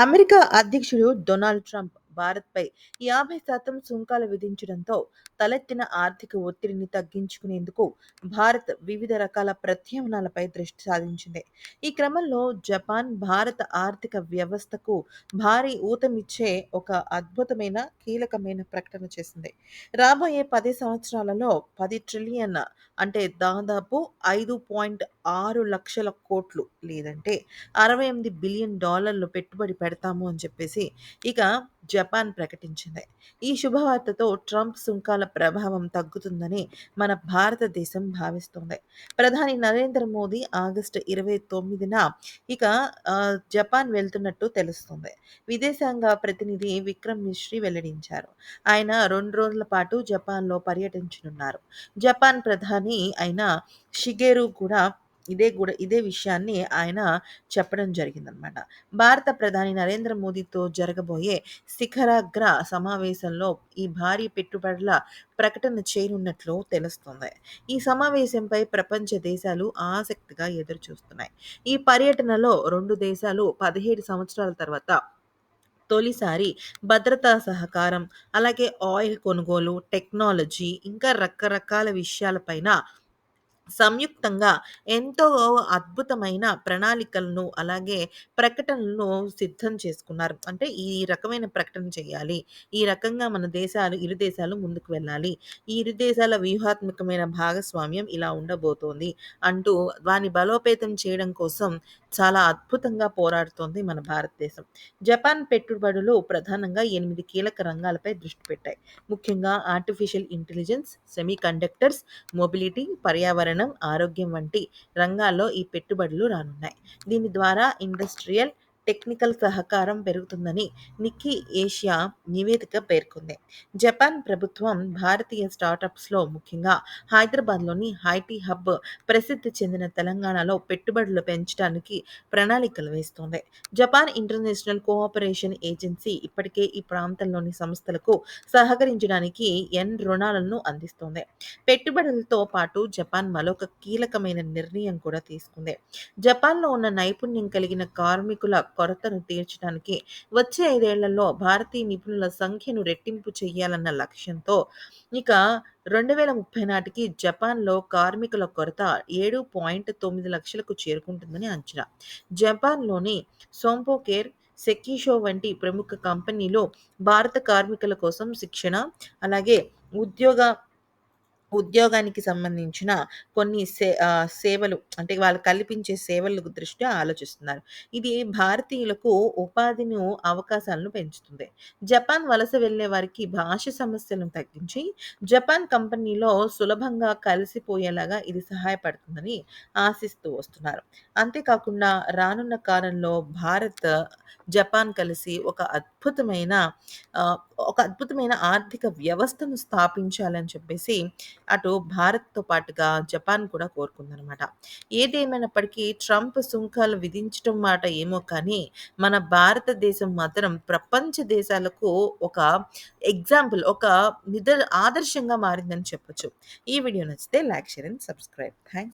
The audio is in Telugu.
అమెరికా అధ్యక్షుడు డొనాల్డ్ ట్రంప్ భారత్పై యాభై శాతం సుంకాలు విధించడంతో తలెత్తిన ఆర్థిక ఒత్తిడిని తగ్గించుకునేందుకు భారత్ వివిధ రకాల ప్రత్యామ్నాలపై దృష్టి సాధించింది. ఈ క్రమంలో జపాన్ భారత ఆర్థిక వ్యవస్థకు భారీ ఊతమిచ్చే ఒక అద్భుతమైన కీలకమైన ప్రకటన చేసింది. రాబోయే పది సంవత్సరాలలో పది ట్రిలియన్ అంటే దాదాపు ఐదు పాయింట్ ఆరు లక్షల కోట్లు లేదంటే అరవై ఎనిమిది బిలియన్ డాలర్లు పెట్టుబడి పెడతాము అని చెప్పేసి ఇక జపాన్ ప్రకటించింది. ఈ శుభవార్తతో ట్రంప్ సుంకాల ప్రభావం తగ్గుతుందని మన భారతదేశం భావిస్తుంది. ప్రధాని నరేంద్ర మోదీ ఆగస్టు ఇరవై తొమ్మిదిన ఇక ఆ, జపాన్ వెళ్తున్నట్టు తెలుస్తుంది. విదేశాంగ ప్రతినిధి విక్రమ్ మిశ్రీ వెల్లడించారు. ఆయన రెండు రోజుల పాటు జపాన్లో పర్యటించనున్నారు. జపాన్ ప్రధాని అయిన షిగేరు కూడా ఇదే కూడా ఇదే విషయాన్ని ఆయన చెప్పడం జరిగిందనమాట. భారత ప్రధాని నరేంద్ర మోదీతో జరగబోయే శిఖరాగ్ర సమావేశంలో ఈ భారీ పెట్టుబడుల ప్రకటన చేయనున్నట్లు తెలుస్తుంది. ఈ సమావేశంపై ప్రపంచ దేశాలు ఆసక్తిగా ఎదురుచూస్తున్నాయి. ఈ పర్యటనలో రెండు దేశాలు పదిహేడు సంవత్సరాల తర్వాత తొలిసారి భద్రతా సహకారం అలాగే ఆయిల్ కొనుగోలు టెక్నాలజీ ఇంకా రకరకాల విషయాలపైన సంయుక్తంగా ఎంతో అద్భుతమైన ప్రణాళికలను అలాగే ప్రకటనలను సిద్ధం చేసుకున్నారు. అంటే ఈ రకమైన ప్రకటన చేయాలి. ఈ రకంగా మన దేశాలు ఇరు దేశాలు ముందుకు వెళ్ళాలి. ఈ ఇరు దేశాల వ్యూహాత్మకమైన భాగస్వామ్యం ఇలా ఉండబోతోంది అంటూ దాన్ని బలోపేతం చేయడం కోసం చాలా అద్భుతంగా పోరాడుతోంది మన భారతదేశం. జపాన్ పెట్టుబడులు ప్రధానంగా ఎనిమిది కీలక రంగాలపై దృష్టి పెట్టాయి. ముఖ్యంగా artificial intelligence semiconductors mobility పర్యావరణం ఆరోగ్యం వంటి రంగాల్లో ఈ పెట్టుబడులు రానున్నాయి. దీని ద్వారా ఇండస్ట్రియల్ టెక్నికల్ సహకారం పెరుగుతుందని నిక్కీ ఏషియా నివేదిక పేర్కొంది. జపాన్ ప్రభుత్వం భారతీయ స్టార్టప్స్లో ముఖ్యంగా హైదరాబాద్లోని హైటీ హబ్ ప్రసిద్ధి చెందిన తెలంగాణలో పెట్టుబడులు పెంచడానికి ప్రణాళికలు వేస్తోంది. జపాన్ ఇంటర్నేషనల్ కోఆపరేషన్ ఏజెన్సీ ఇప్పటికే ఈ ప్రాంతంలోని సంస్థలకు సహకరించడానికి ఎన్ రుణాలను అందిస్తోంది. పెట్టుబడులతో పాటు జపాన్ మరొక కీలకమైన నిర్ణయం కూడా తీసుకుంది. జపాన్లో ఉన్న నైపుణ్యం కలిగిన కార్మికుల కొరతను తీర్చడానికి వచ్చే ఐదేళ్ళలో భారతీయ నిపుణుల సంఖ్యను రెట్టింపు చేయాలన్న లక్ష్యంతో ఇక రెండు వేల ముప్పై నాటికి జపాన్లో కార్మికుల కొరత ఏడు పాయింట్ తొమ్మిది లక్షలకు చేరుకుంటుందని అంచనా. జపాన్లోని సోంపోకేర్ సెకీషో వంటి ప్రముఖ కంపెనీలు భారత కార్మికుల కోసం శిక్షణ అలాగే ఉద్యోగ ఉద్యోగానికి సంబంధించిన కొన్ని సే ఆ, సేవలు అంటే వాళ్ళు కల్పించే సేవల దృష్ట్యా ఆలోచిస్తున్నారు. ఇది భారతీయులకు ఉపాధిని అవకాశాలను పెంచుతుంది. జపాన్ వలస వెళ్ళే వారికి భాష సమస్యలను తగ్గించి జపాన్ కంపెనీలో సులభంగా కలిసిపోయేలాగా ఇది సహాయపడుతుందని ఆశిస్తూ వస్తున్నారు. అంతేకాకుండా రానున్న కాలంలో భారత్ జపాన్ కలిసి ఒక అద్భుతమైన ఆ, ఒక అద్భుతమైన ఆర్థిక వ్యవస్థను స్థాపించాలని చెప్పేసి అటు భారత్తో పాటుగా జపాన్ కూడా కోరుకుందనమాట ఏదేమైనప్పటికీ ట్రంప్ సుంకాలు విధించడం మాట ఏమో కానీ మన భారతదేశం మాత్రం ప్రపంచ దేశాలకు ఒక ఎగ్జాంపుల్ ఒక నిద ఆదర్శంగా మారిందని చెప్పొచ్చు. ఈ వీడియో నచ్చితే like share and subscribe. Thanks